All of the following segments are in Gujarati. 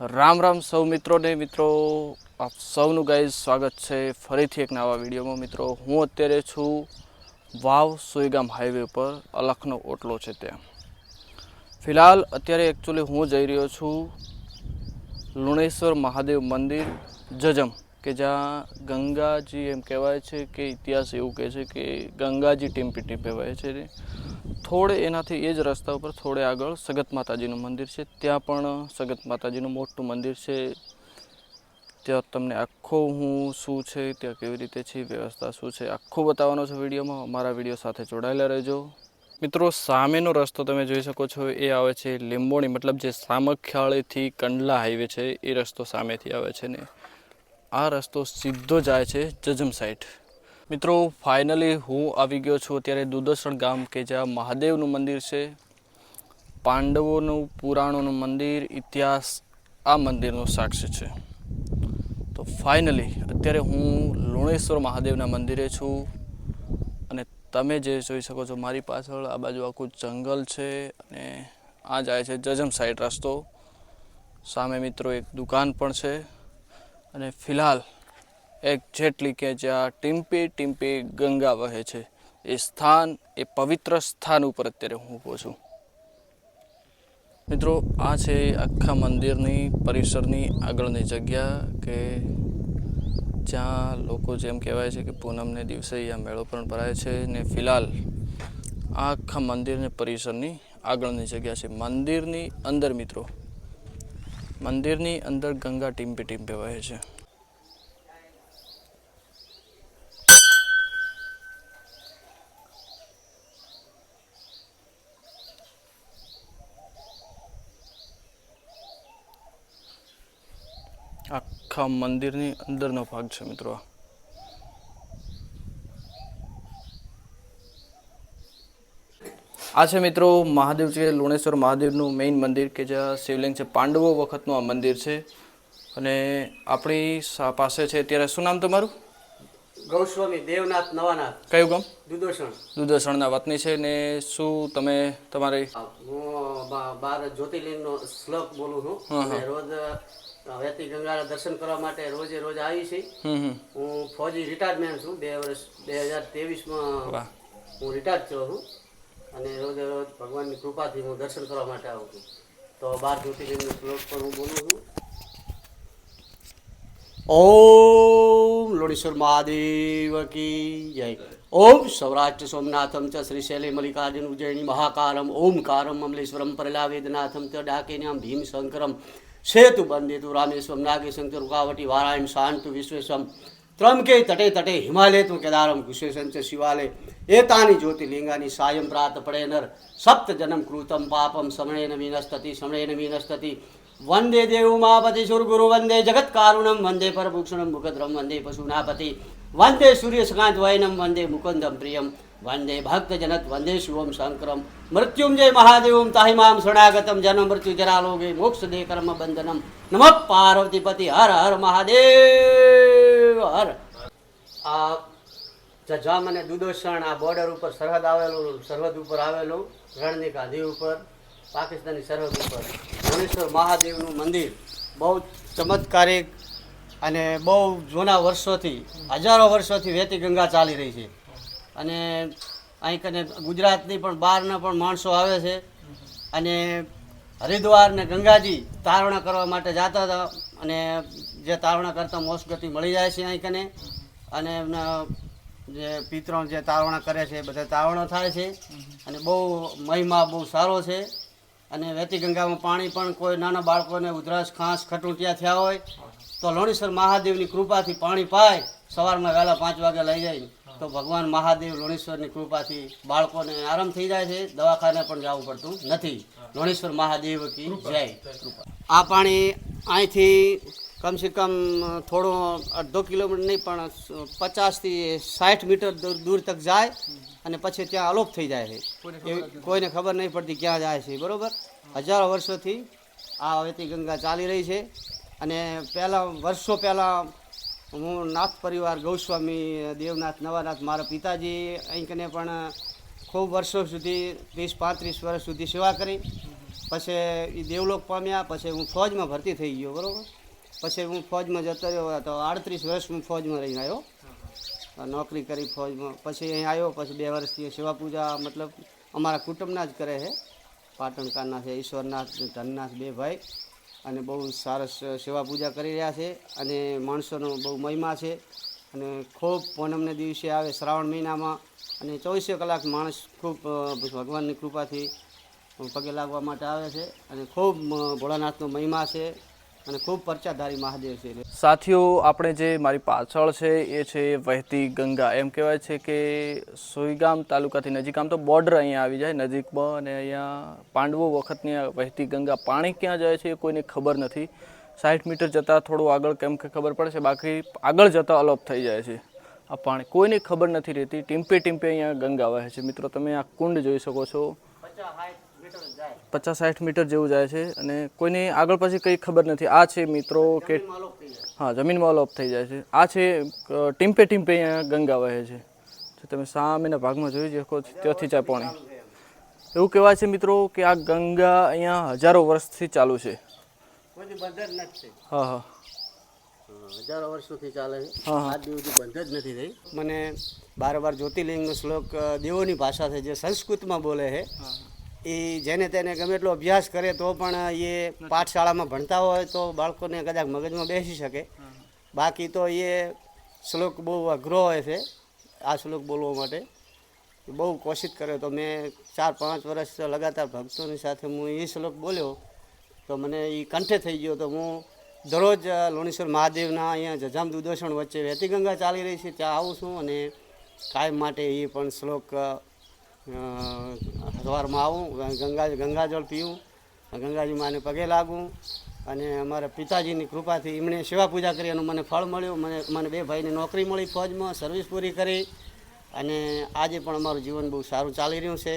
રામ રામ સૌ મિત્રોને મિત્રો, આપ સૌનું ગાઈઝ સ્વાગત છે ફરીથી એક નવા વિડીયોમાં. મિત્રો, હું અત્યારે છું વાવ સુઈગામ હાઈવે ઉપર, અલખનો ઓટલો છે ત્યાં. ફિલહાલ અત્યારે એકચ્યુઅલી હું જઈ રહ્યો છું લુણેશ્વર મહાદેવ મંદિર, જજમ. કે જ્યાં ગંગાજી એમ કહેવાય છે કે ઇતિહાસ એવું કહે છે કે ગંગાજી ટીમ્પી ટીપે વહે છે થોડે એનાથી એ જ રસ્તા ઉપર થોડે આગળ સગત માતાજીનું મંદિર છે. ત્યાં પણ સગત માતાજીનું મોટું મંદિર છે. ત્યાં તમને આખો હું શું છે, ત્યાં કેવી રીતે છે, વ્યવસ્થા શું છે, આખું બતાવવાનો છે વિડીયોમાં. અમારા વીડિયો સાથે જોડાયેલા રહેજો. મિત્રો, સામેનો રસ્તો તમે જોઈ શકો છો, એ આવે છે લીંબોણી. મતલબ જે સામખ્યાળીથી કંડલા હાઈવે છે, એ રસ્તો સામેથી આવે છે ને. આ રસ્તો સીધો જાય છે જજમ સાઈડ મિત્રો ફાઇનલી હું આવી ગયો છું અત્યારે દુદર્શન ગામ કે જ્યાં મહાદેવનું મંદિર છે. પાંડવોનું, પુરાણોનું મંદિર, ઇતિહાસ, આ મંદિરનો સાક્ષી છે. તો ફાઇનલી અત્યારે હું લુણેશ્વર મહાદેવના મંદિરે છું. અને તમે જે જોઈ શકો છો, મારી પાછળ આ બાજુ આખું જંગલ છે અને આ જાય છે જજમ સાઈડ રસ્તો. સામે મિત્રો એક દુકાન પણ છે. અને ફિલહાલ એક જેટલી કે જ્યાં ટીમ્પી ટીમ્પી ગંગા વહે છે, એ સ્થાન, એ પવિત્ર સ્થાન ઉપર અત્યારે હું ઊભો છું. મિત્રો, આ છે આખા મંદિરની, પરિસરની આગળની જગ્યા કે જ્યાં લોકો જેમ કહેવાય છે કે પૂનમને દિવસે અહીંયા મેળો પણ ભરાય છે ને ફિલહાલ આ આખા મંદિરને, પરિસરની આગળની જગ્યા છે. મંદિરની અંદર મિત્રો મંદિરની અંદર ગંગા ટીમ્પે ટીમ્પે વહે છે આખા મંદિરની અંદરનો ભાગ છે મિત્રો આ. આ છે મિત્રો મહાદેવ છે લુણેશ્વર મહાદેવનું મેઇન મંદિર કે જ્યાં શિવલિંગ છે પાંડવો વખતનું આ મંદિર છે. અને આપણી પાસે છે અત્યારે શું નામ તમારું? ગૌસ્વામી દેવનાથ નવાનાથ. કયું ગામ? દુદોષણ દુધસણના વતની છે ને શું તમે તમારી હું બાર જ્યોતિર્લિંગનો શ્લોક બોલું છું. અને રોજ વેતી ગંગાના દર્શન કરવા માટે રોજે રોજ આવી છે. હું ફૌજી રિટાયરમેન્ટ છું. બે વર્ષ બે હજાર તેવીસમાં વાહ. હું રિટાયર થયો છું. અને રોજે રોજ ભગવાનની કૃપાથી હું દર્શન કરવા માટે આવું છું. તો બાર જ્યોતિર્લિંગનો શ્લોક પણ હું બોલું છું. ઓમ લોણેશ્વર મહાદેવ કી જય. ઓમ સૌરાષ્ટ્ર સોમનાથમ ચ શ્રી શૈલી મલ્લિકાર્જુન ઉજ્જૈની મહાકારમ ઓમકારમ અમલેશ્વરમ પરલાવેદનાથમ ચ ડાકેન્યામ ભીમ શંકરમ સેતુ બંદેતુ રામેશ્વમ નાગેશંકર, રૂકાવટી, વારાયણ શાંતુ વિશ્વેશમ ત્રંકે તટે તટે હિમાલય તું કેદારમ કુશેશન ચ શિવાલય. એતાની જ્યોતિર્લિંગાની સાયમ પ્રાત પડે નર. સપ્ત જન્મ કૃતમ પાપમ સમણેન વિનસ્તતિ સમણેન વિનસ્તતિ. વંદે દેવમાપતિ સુરગુરુ વંદે જગત કારુણમ, વંદે પરભૂષણમ મુખદ્રમ, વંદે પશુનાપતિ. વંદે સૂર્યસ્કાંત વયનમ, વંદે મુકુંદમ પ્રિયમ. વંદે ભક્તજનત વંદે શિવમ શંકરમ. મૃત્યુંજય મહાદેવમ તાહિમામ શરણાગતમ જન મૃત્યુ જરાલોગે મોક્ષ દે કર્મ બંધનમ. નમઃ પાર્વતીપતિ, હર હર મહાદેવ. હર. આ જજામ અને દુદોષણ આ બોર્ડર ઉપર સરહદ આવેલું, સરહદ ઉપર આવેલું રણની ગાદી ઉપર પાકિસ્તાની સરહદ ઉપર. ભુવનેશ્વર મહાદેવનું મંદિર બહુ ચમત્કારિક અને બહુ જૂના વર્ષોથી, હજારો વર્ષોથી વેતી ગંગા ચાલી રહી છે. અને અહીં કને ગુજરાતની પણ બહારના પણ માણસો આવે છે. અને હરિદ્વાર ને ગંગાજી તારણા કરવા માટે જતા હતા. અને જે તારણા કરતા મોસ્ટ ગતિ મળી જાય છે અહીં કને. અને એમના જે પિત્રણ જે તારણા કરે છે એ બધા તારણા થાય છે. અને બહુ મહિમા બહુ સારો છે. અને વેતી ગંગામાં પાણી પણ કોઈ નાના બાળકોને ઉધરસ, ખાંસ, ખટુટિયા થયા હોય, તો લોણીસર મહાદેવની કૃપાથી પાણી પાય, સવારમાં વહેલા પાંચ વાગે લઈ જાય. તો ભગવાન મહાદેવ લોણેશ્વરની કૃપાથી બાળકોને આરામ થઈ જાય છે. દવાખાને પણ જવું પડતું નથી. લોણેશ્વર મહાદેવ કી જય. કૃપા આ પાણી અહીંથી કમસે કમ થોડો અડધો કિલોમીટર નહીં પણ પચાસથી સાઠ મીટર દૂર તક જાય અને પછી ત્યાં અલોપ થઈ જાય છે. એવી કોઈને ખબર નહીં પડતી ક્યાં જાય છે બરાબર? હજારો વર્ષોથી આ વેતી ગંગા ચાલી રહી છે અને પહેલાં વર્ષો પહેલાં હું નાથ પરિવાર ગૌસ્વામી દેવનાથ નવાનાથ મારા પિતાજી અહીં કને પણ ખૂબ વર્ષો સુધી ત્રીસ પાંત્રીસ વર્ષ સુધી સેવા કરી. પછી એ દેવલોક પામ્યા પછી હું ફૌજમાં ભરતી થઈ ગયો બરાબર? પછી હું ફૌજમાં જતો રહ્યો, તો આડત્રીસ વર્ષ હું ફૌજમાં રહીને આવ્યો. નોકરી કરી ફૌજમાં. પછી અહીં આવ્યો, પછી બે વર્ષથી સેવા પૂજા, મતલબ અમારા કુટુંબના જ કરે છે. પાટણકારના છે, ઈશ્વરનાથ, ધનનાથ બે ભાઈ. અને બહુ સરસ સેવા પૂજા કરી રહ્યા છે. અને માણસોનો બહુ મહિમા છે. અને ખૂબ પૂનમને દિવસે આવે શ્રાવણ મહિનામાં. અને ચોવીસે કલાક માણસ ખૂબ ભગવાનની કૃપાથી પગે લાગવા માટે આવે છે. અને ખૂબ ભોળાનાથનો મહિમા છે. અને ખૂબ પરચાધારી મહાદેવ છે. સાથીઓ આપણે જે મારી પાછળ છે એ છે વહેતી ગંગા. એમ કહેવાય છે કે સુઈગામ તાલુકાથી નજીક આમ તો બોર્ડર અહીંયા આવી જાય. નજીકમાં અને અહીંયા પાંડવો વખતની વહેતી ગંગા પાણી ક્યાં જાય છે એ કોઈને ખબર નથી. સાઠ મીટર જતાં થોડું આગળ કેમ કે ખબર પડે છે બાકી આગળ જતાં અલોપ થઈ જાય છે આ પાણી. કોઈને ખબર નથી રહેતી. ટીમ્પે ટીમ્પે અહીંયા ગંગા વહે છે. મિત્રો તમે આ કુંડ જોઈ શકો છો. પચાસ સાઠ મીટર જેવું જાય છે અને કોઈને આગળ પછી કંઈ ખબર નથી. આ છે મિત્રો કે હા જમીનમાં અલોપ થઈ જાય છે. આ છે ટીમ્પે ટીમ્પે અહીંયા ગંગા વહે છે. જો તમે સામેના ભાગમાં જોઈ શકો છો ત્યાંથી જાય પાણી. એવું કહેવાય છે મિત્રો કે આ ગંગા અહીંયા હજારો વર્ષથી ચાલુ છે. હા હા. હજારો વર્ષોથી ચાલે છે. આ. આજ બંધ જ નથી થઈ. મને બાર બાર જ્યોતિર્લિંગનો શ્લોક દેવોની ભાષા છે જે સંસ્કૃતમાં બોલે છે. એ જેને તેને ગમે એટલો અભ્યાસ કરે તો પણ એ પાઠશાળામાં ભણતા હોય તો બાળકોને કદાચ મગજમાં બેસી શકે. બાકી તો એ શ્લોક બહુ અઘરો હોય છે આ શ્લોક બોલવા માટે. બહુ કોશિશ કર્યો તો મેં ચાર પાંચ વર્ષ લગાતાર ભક્તોની સાથે હું એ શ્લોક બોલ્યો તો મને એ કંઠે થઈ ગયો. તો હું દરરોજ લોણીસર મહાદેવના અહીંયા જજામ દુદર્શન વચ્ચે વેતી ગંગા ચાલી રહી છે. ત્યાં આવું છું અને કાયમ માટે એ પણ શ્લોક સવારમાં આવું ગંગા, ગંગાજળ પીવું ગંગાજી માને પગે લાગું અને અમારા પિતાજીની કૃપાથી એમણે સેવા પૂજા કરી એનું મને ફળ મળ્યું. મને મને બે ભાઈને નોકરી મળી, ફોજમાં, સર્વિસ પૂરી કરી, અને આજે પણ અમારું જીવન બહુ સારું ચાલી રહ્યું છે.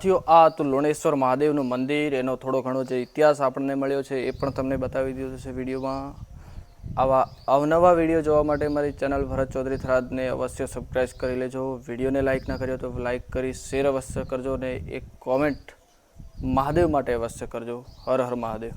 સાથીઓ, આ હતું લુણેશ્વર મહાદેવનું મંદિર. એનો થોડો ઘણો જે ઇતિહાસ આપણને મળ્યો છે એ પણ તમને બતાવી દીધો છે વિડીયોમાં. આવા અવનવા વીડિયો જોવા માટે મારી ચેનલ ભરત ચૌધરી થરાદને અવશ્ય સબસ્ક્રાઈબ કરી લેજો. વિડીયોને લાઇક ના કર્યો તો લાઇક કરી શેર અવશ્ય કરજો અને એક કોમેન્ટ મહાદેવ માટે અવશ્ય કરજો. હર હર મહાદેવ.